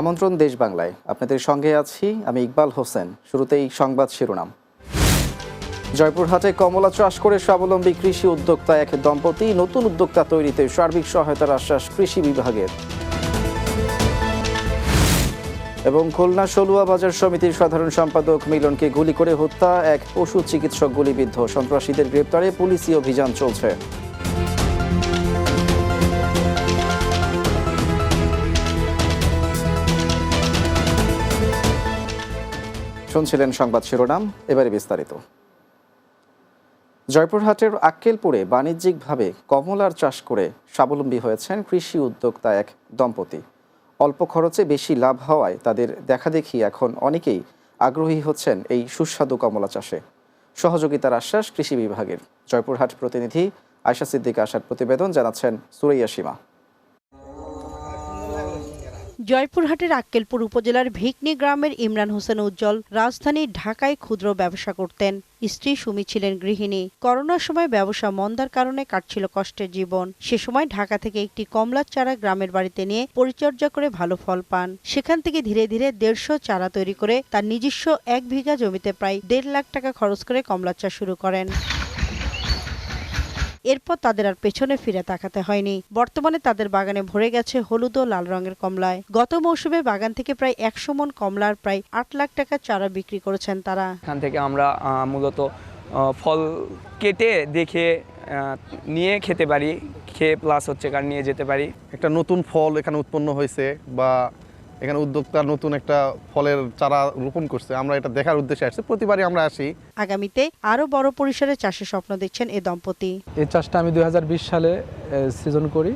আমন্ত্রণ দেশ বাংলায়। আপনাদের সঙ্গে আছি আমি ইকবাল হোসেন। শুরুতেই সংবাদ শিরোনাম। জয়পুরহাটে কমলা চাষ করে স্বাবলম্বী কৃষি উদ্যোক্তা এক দম্পতি নতুন উদ্যোক্তা তৈরিতে সার্বিক সহায়তার আশ্বাস কৃষি বিভাগের। এবং খুলনা সলুয়া বাজার সমিতির সাধারণ সম্পাদক মিলনকে গুলি করে হত্যা, এক পশু চিকিৎসক গুলিবিদ্ধ। সন্ত্রাসীদের গ্রেপ্তারে পুলিশি অভিযান চলছে। শুনছিলেন সংবাদ শিরোনাম, এবারে বিস্তারিত। জয়পুরহাটের আক্কেলপুরে বাণিজ্যিকভাবে কমলার চাষ করে স্বাবলম্বী হয়েছেন কৃষি উদ্যোক্তা এক দম্পতি। অল্প খরচে বেশি লাভ হওয়ায় তাদের দেখাদেখি এখন অনেকেই আগ্রহী হচ্ছেন এই সুস্বাদু কমলা চাষে। সহযোগিতার আশ্বাস কৃষি বিভাগের। জয়পুরহাট প্রতিনিধি আয়শা সিদ্দিক আসার প্রতিবেদন জানাচ্ছেন সুরাইয়া সীমা। জয়পুরহাটের আক্কেলপুর উপজেলার ভিকনি গ্রামের ইমরান হোসেন উজ্জ্বল রাজধানী ঢাকায় ক্ষুদ্র ব্যবসা করতেন। স্ত্রী সুমি ছিলেন গৃহিণী। করোনার সময় ব্যবসা মন্দার কারণে কাটছিল কষ্টের জীবন। সে সময় ঢাকা থেকে একটি কমলার চারা গ্রামের বাড়িতে নিয়ে পরিচর্যা করে ভালো ফল পান। সেখান থেকে ধীরে ধীরে দেড়শো চারা তৈরি করে তার নিজস্ব এক বিঘা জমিতে প্রায় দেড় লাখ টাকা খরচ করে কমলা চাষ শুরু করেন। এরপর তাদের আর পেছনে ফিরে তাকাতে হয়নি। বর্তমানে তাদের বাগানে ভরে গেছে হলুদ ও লাল রঙের কমলায়। গত মৌসুমে বাগান থেকে প্রায় একশো মন কমলার প্রায় আট লাখ টাকার চারা বিক্রি করেছেন তারা। এখান থেকে আমরা মূলত ফল কেটে দেখে নিয়ে খেতে পারি। খেয়ে প্লাস হচ্ছে কার নিয়ে যেতে পারি। একটা নতুন ফল এখানে উৎপন্ন হয়েছে বা এখানে উদ্যোক্তা নতুন একটা ফলের চারা রোপণ করছে আমরা এটা দেখার উদ্দেশ্যে আসছি প্রতিবারই আমরা আসি। আগামীতে আরও বড় পরিসরে চাষের স্বপ্ন দেখছেন এ দম্পতি। এই চাষটা আমি দু হাজার বিশ সালে সিজন করি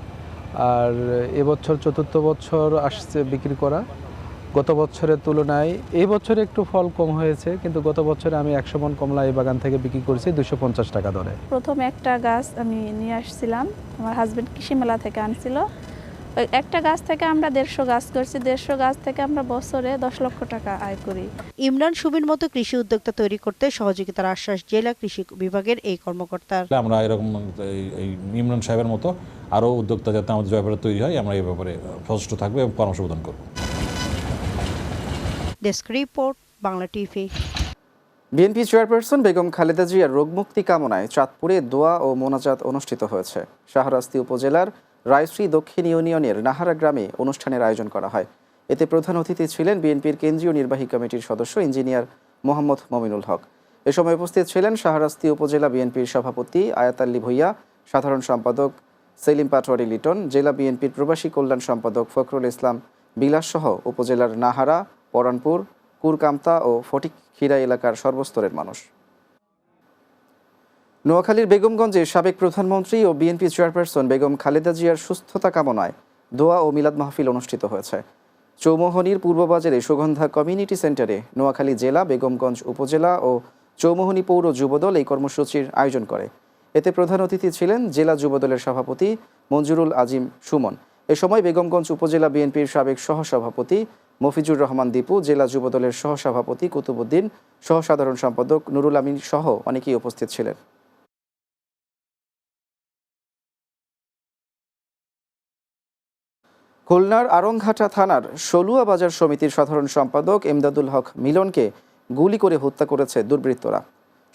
আর এবছর চতুর্থ বছর আসছে বিক্রি করা। গত বছরের তুলনায় এই বছরে একটু ফল কম হয়েছে কিন্তু গত বছরে আমি একশো মন কমলা এই বাগান থেকে বিক্রি করেছি দুশো পঞ্চাশ টাকা দরে। প্রথম একটা গাছ আমি নিয়ে আসছিলাম আমার হাজব্যান্ড কৃষি মেলা থেকে আনছিল। ওই একটা গাছ থেকে আমরা দেড়শো গাছ করছি দেড়শো গাছ থেকে আমরা বছরে দশ লক্ষ টাকা আয় করি। ইমরান সুবির মতো কৃষি উদ্যোক্তা তৈরি করতে সহযোগিতার আশ্বাস জেলা কৃষি বিভাগের এই কর্মকর্তার। আমরা এরকম ইমরান সাহেবের মতো আরও উদ্যোক্তা যাতে আমাদের ব্যাপারে তৈরি হয় আমরা এই ব্যাপারে সচেষ্ট থাকব এবং পরামর্শ প্রদান করব। Desk report Bangla TV. BNP chairperson Begum Khaleda জিয়ার রোগমুক্তি কামনায় চাঁদপুরে দোয়া ও মোনাজাত অনুষ্ঠিত হয়েছে। শাহরাস্তি উপজেলার রায়শ্রী দক্ষিণ ইউনিয়নের নাহারা গ্রামে অনুষ্ঠানের আয়োজন করা হয়। এতে প্রধান অতিথি ছিলেন বিএনপির কেন্দ্রীয় নির্বাহী কমিটির সদস্য ইঞ্জিনিয়ার মোহাম্মদ মমিনুল হক। এ সময় উপস্থিত ছিলেন শাহরাস্তি উপজেলা বিএনপির সভাপতি আয়াতাল্লি ভুইয়া, সাধারণ সম্পাদক সেলিম পাটোয়ারি লিটন, জেলা বিএনপির প্রবাসী কল্যাণ সম্পাদক ফখরুল ইসলাম বিলাসসহ উপজেলার নাহারা, পরানপুর, কুরকামতা ও ফটিকখিরা এলাকার সর্বস্তরের মানুষ। নোয়াখালীর বেগমগঞ্জে সাবেক প্রধানমন্ত্রী ও বিএনপি চেয়ারপারসন বেগম খালেদা জিয়ার সুস্থতা কামনায় দোয়া ও মিলাদ মাহফিল অনুষ্ঠিত হয়েছে। চৌমোহনীর পূর্ববাজারে সুগন্ধা কমিউনিটি সেন্টারে নোয়াখালী জেলা, বেগমগঞ্জ উপজেলা ও চৌমোহনী পৌর যুবদল এই কর্মসূচির আয়োজন করে। এতে প্রধান অতিথি ছিলেন জেলা যুবদলের সভাপতি মঞ্জুরুল আজিম সুমন। এ সময় বেগমগঞ্জ উপজেলা বিএনপির সাবেক সহসভাপতি মফিজুর রহমান দীপু, জেলা যুবদলের সহসভাপতি কুতুবুদ্দিন সহসাধারণ সম্পাদক নুরুল আমিন সহ অনেকেই উপস্থিত ছিলেন। খুলনার আরংঘাটা থানার সলুয়া বাজার সমিতির সাধারণ সম্পাদক এমদাদুল হক মিলনকে গুলি করে হত্যা করেছে দুর্বৃত্তরা।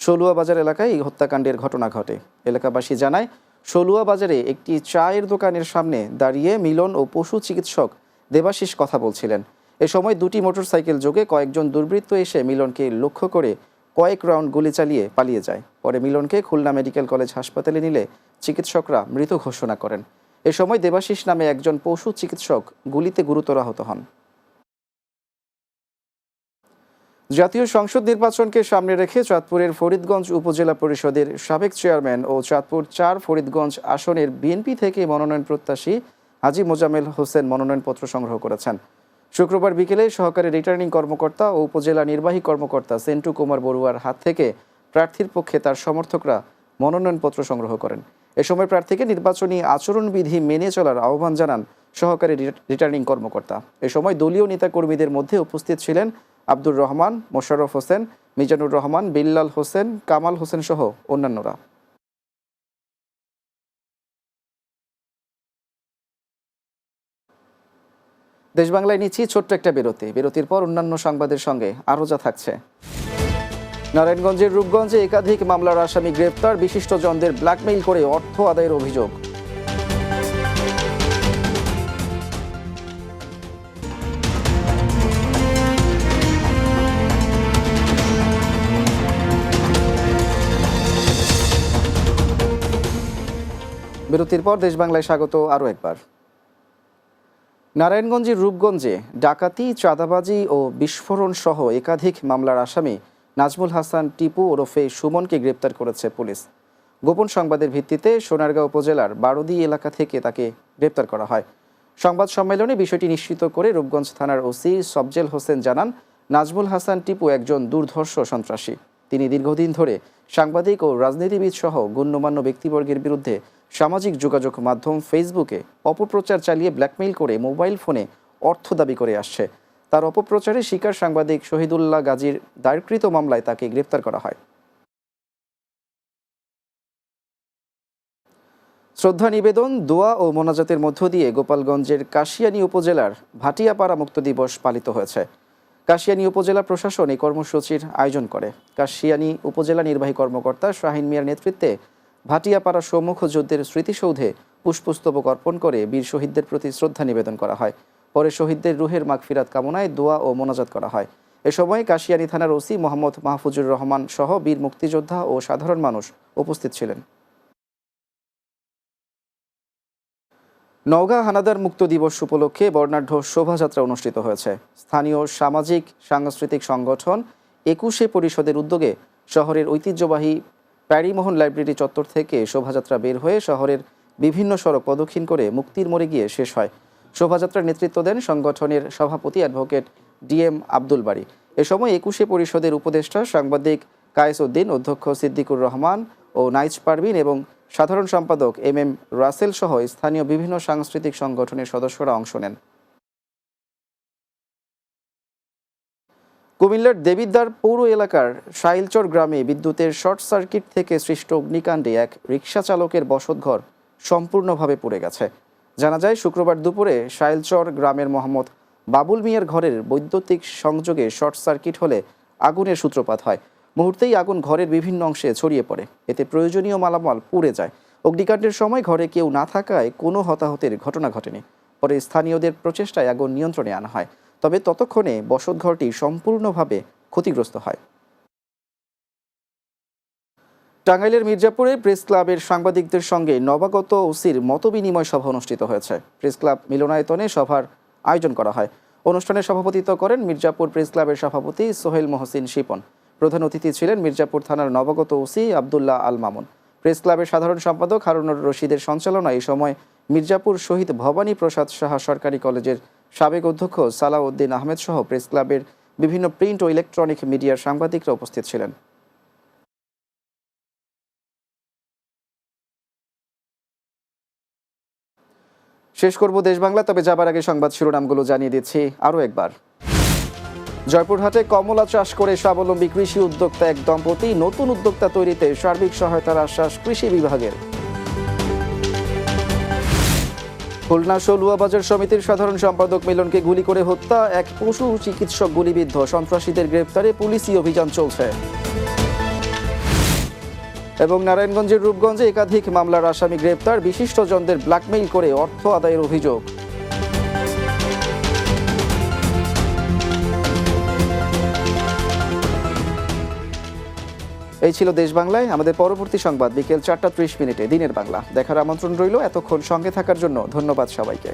সলুয়া বাজার এলাকায় এই হত্যাকাণ্ডের ঘটনা ঘটে। এলাকাবাসী জানায় সলুয়া বাজারে একটি চায়ের দোকানের সামনে দাঁড়িয়ে মিলন ও পশু চিকিৎসক দেবাশিস কথা বলছিলেন। এ সময় দুটি মোটরসাইকেল যোগে কয়েকজন দুর্বৃত্ত এসে মিলনকে লক্ষ্য করে কয়েক রাউন্ড গুলি চালিয়ে পালিয়ে যায়। পরে মিলনকে খুলনা মেডিকেল কলেজ হাসপাতালে নিলে চিকিৎসকরা মৃত ঘোষণা করেন। এ সময় দেবাশিস নামে একজন পশু চিকিৎসক গুলিতে গুরুতর আহত হন। জাতীয় সংসদ নির্বাচনকে সামনে রেখে চাঁদপুরের ফরিদগঞ্জ উপজেলা পরিষদের সাবেক চেয়ারম্যান ও চাঁদপুর চার ফরিদগঞ্জ আসনের বিএনপি থেকে মনোনয়ন প্রত্যাশী হাজি মোজামেল হোসেন মনোনয়নপত্র সংগ্রহ করেছেন। শুক্রবার বিকেলে সহকারী রিটার্নিং কর্মকর্তা ও উপজেলা নির্বাহী কর্মকর্তা সেন্টু কুমার বড়ুয়ার হাত থেকে প্রার্থীর পক্ষে তার সমর্থকরা মনোনয়নপত্র সংগ্রহ করেন। এ সময় প্রার্থীকে নির্বাচনী আচরণবিধি মেনে চলার আহ্বান জানান সহকারী রিটার্নিং কর্মকর্তা। এ সময় দলীয় নেতাকর্মীদের মধ্যে উপস্থিত ছিলেন আব্দুর রহমান, মোশাররফ হোসেন, মিজানুর রহমান, বিল্লাল হোসেন, কামাল হোসেন সহ অন্যান্যরা। দেশ বাংলায় নিচ্ছি ছোট্ট একটা বিরতি। বিরতির পর অন্যান্য সংবাদের সঙ্গে আরও যা থাকছে। নারায়ণগঞ্জের রূপগঞ্জে একাধিক মামলার আসামি গ্রেপ্তার, বিশিষ্টজনদের ব্ল্যাকমেইল করে অর্থ আদায়ের অভিযোগ। বিরতির পর দেশ বাংলায় স্বাগত আরও একবার। নারায়ণগঞ্জের রূপগঞ্জে ডাকাতি, চাঁদাবাজি ও বিস্ফোরণ সহ একাধিক মামলার আসামি নাজমুল হাসান, টিপু ওরফে সুমনকে গ্রেপ্তার করেছে পুলিশ। গোপন সংবাদের ভিত্তিতে সোনারগাঁও উপজেলার বারোদি এলাকা থেকে তাকে গ্রেপ্তার করা হয়। সংবাদ সম্মেলনে বিষয়টি নিশ্চিত করে রূপগঞ্জ থানার ওসি সবজেল হোসেন জানান, নাজমুল হাসান, টিপু একজন দুর্ধর্ষ সন্ত্রাসী। তিনি দীর্ঘদিন ধরে সাংবাদিক ও রাজনীতিবিদ সহ গণ্যমান্য ব্যক্তিবর্গের বিরুদ্ধে সামাজিক যোগাযোগ মাধ্যম ফেসবুকে অপপ্রচার চালিয়ে ব্ল্যাকমেইল করে মোবাইল ফোনে অর্থ দাবি করে আসছে। তার অপপ্রচারে শিকার সাংবাদিক শহীদুল্লাহ গাজীর দায়েরকৃত মামলায় তাকে গ্রেপ্তার করা হয়। শ্রদ্ধা নিবেদন, দোয়া ও মোনাজাতের মধ্য দিয়ে গোপালগঞ্জের কাশিয়ানী উপজেলার ভাটিয়াপাড়া মুক্ত দিবস পালিত হয়েছে। কাশিয়ানী উপজেলা প্রশাসন এই কর্মসূচির আয়োজন করে। কাশিয়ানী উপজেলা নির্বাহী কর্মকর্তা শাহিন মিয়ার নেতৃত্বে ভাটিয়াপাড়া সম্মুখ যুদ্ধের স্মৃতিসৌধে পুষ্পস্তবক অর্পণ করে বীর শহীদদের প্রতি শ্রদ্ধা নিবেদন করা হয়। পরে শহীদদের রুহের মাগফিরাত কামনায় দোয়া ও মোনাজাত করা হয়। এ সময় কাশিয়ানী থানার ওসি মোহাম্মদ মাহফুজুর রহমান সহ বীর মুক্তিযোদ্ধা ও সাধারণ মানুষ উপস্থিত ছিলেন। নওগাঁ হানাদার মুক্ত দিবস উপলক্ষে বর্ণাঢ্য শোভাযাত্রা অনুষ্ঠিত হয়েছে। স্থানীয় সামাজিক, সাংস্কৃতিক সংগঠন একুশে পরিষদের উদ্যোগে শহরের ঐতিহ্যবাহী প্যারিমোহন লাইব্রেরি চত্বর থেকে শোভাযাত্রা বের হয়ে শহরের বিভিন্ন সড়ক প্রদক্ষিণ করে মুক্তির মোড়ে গিয়ে শেষ হয়। শোভাযাত্রার নেতৃত্ব দেন সংগঠনের সভাপতি অ্যাডভোকেট ডিএম আব্দুল বাড়ি এ সময় একুশে পরিষদের উপদেষ্টা সাংবাদিক কায়েস উদ্দিন, অধ্যক্ষ সিদ্দিকুর রহমান ও নাইজ পারভিন এবং সাধারণ সম্পাদক এম এম রাসেল সহ স্থানীয় বিভিন্ন সাংস্কৃতিক সংগঠনের সদস্যরা অংশ নেন। কুমিল্লার দেবিদ্বার পৌর এলাকার শাইলচর গ্রামে বিদ্যুতের শর্ট সার্কিট থেকে সৃষ্ট অগ্নিকাণ্ডে এক রিকশা চালকের বসতঘর সম্পূর্ণভাবে পুড়ে গেছে। জানা যায়, শুক্রবার দুপুরে শাইলচর গ্রামের মোহাম্মদ বাবুল মিয়ার ঘরের বৈদ্যুতিক সংযোগে শর্ট সার্কিট হলে আগুনের সূত্রপাত হয়। মুহূর্তেই আগুন ঘরের বিভিন্ন অংশে ছড়িয়ে পড়ে। এতে প্রয়োজনীয় মালামাল পুড়ে যায়। অগ্নিকাণ্ডের সময় ঘরে কেউ না থাকায় কোনো হতাহতের ঘটনা ঘটেনি। পরে স্থানীয়দের প্রচেষ্টায় আগুন নিয়ন্ত্রণে আনা হয়। তবে ততক্ষণে বসতঘরটি সম্পূর্ণভাবে ক্ষতিগ্রস্ত হয়। টাঙ্গাইলের মির্জাপুরে প্রেস ক্লাবের সাংবাদিকদের সঙ্গে নবাগত ওসির মতবিনিময় সভা অনুষ্ঠিত হয়েছে। প্রেস ক্লাব মিলনায়তনে সভার আয়োজন করা হয়। অনুষ্ঠানে সভাপতিত্ব করেন মির্জাপুর প্রেস ক্লাবের সভাপতি সোহেল মহসিন শিপন। প্রধান অতিথি ছিলেন মির্জাপুর থানার নবাগত ওসি আবদুল্লাহ আল মামুন। প্রেস ক্লাবের সাধারণ সম্পাদক হারুনুর রশিদের সঞ্চালনায় এই সময় মির্জাপুর শহীদ ভবানী প্রসাদ সাহা সরকারি কলেজের সাবেক অধ্যক্ষ সালাউদ্দিন আহমেদ সহ প্রেস ক্লাবের বিভিন্ন প্রিন্ট ও ইলেকট্রনিক মিডিয়ার সাংবাদিকরা উপস্থিত ছিলেন। শেষ করব দেশ বাংলা, তবে যাবার আগে সংবাদ শিরোনামগুলো জানিয়ে দিচ্ছি আরও একবার। জয়পুরহাটে কমলা চাষ করে স্বাবলম্বী কৃষি উদ্যোক্তা এক দম্পতি, নতুন উদ্যোক্তা তৈরিতে সার্বিক সহায়তার আশ্বাস কৃষি বিভাগের। খুলনা সলুয়া বাজার সমিতির সাধারণ সম্পাদক মিলনকে গুলি করে হত্যা, এক পশু চিকিৎসক গুলিবিদ্ধ, সন্ত্রাসীদের গ্রেপ্তারে পুলিশি অভিযান চলছে। এবং নারায়ণগঞ্জের রূপগঞ্জে একাধিক মামলার আসামি গ্রেপ্তার, বিশিষ্টজনদের ব্ল্যাকমেইল করে অর্থ আদায়ের অভিযোগ। এই ছিল দেশ বাংলায়। আমাদের পরবর্তী সংবাদ বিকেল চারটা ত্রিশ মিনিটে দিনের বাংলা। দেখার আমন্ত্রণ রইল এতক্ষণ সঙ্গে থাকার জন্য। ধন্যবাদ সবাইকে।